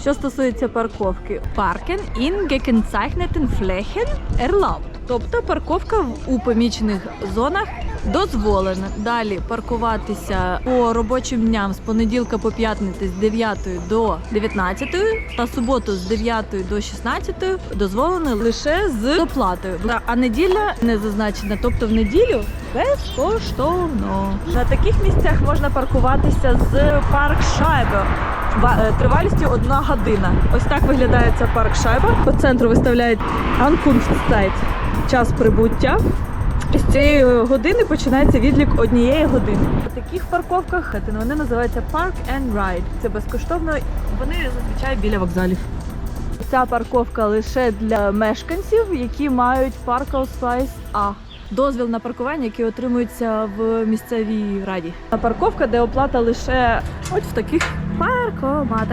Що стосується парковки, паркен in gekennzeichneten Flächen erlaubt. Тобто парковка у помічених зонах дозволена. Далі паркуватися по робочим дням з понеділка по п'ятницю з 9 до 19 та суботу з 9 до 16 дозволено лише з доплатою. А неділя не зазначена, тобто в неділю безкоштовно. На таких місцях можна паркуватися з парк Шайбе. Е, Тривалістю одна година. Ось так виглядає ця парк Шайба. По центру виставляють Ankunftszeit – час прибуття. З цієї години починається відлік однієї години. У таких парковках е, вони називаються Park and Ride. Це безкоштовно. Вони зазвичай біля вокзалів. Ця парковка лише для мешканців, які мають паркаусвайс А. Дозвіл на паркування, який отримується в місцевій раді. Парковка, де оплата лише ось в таких இருக்கோ மாத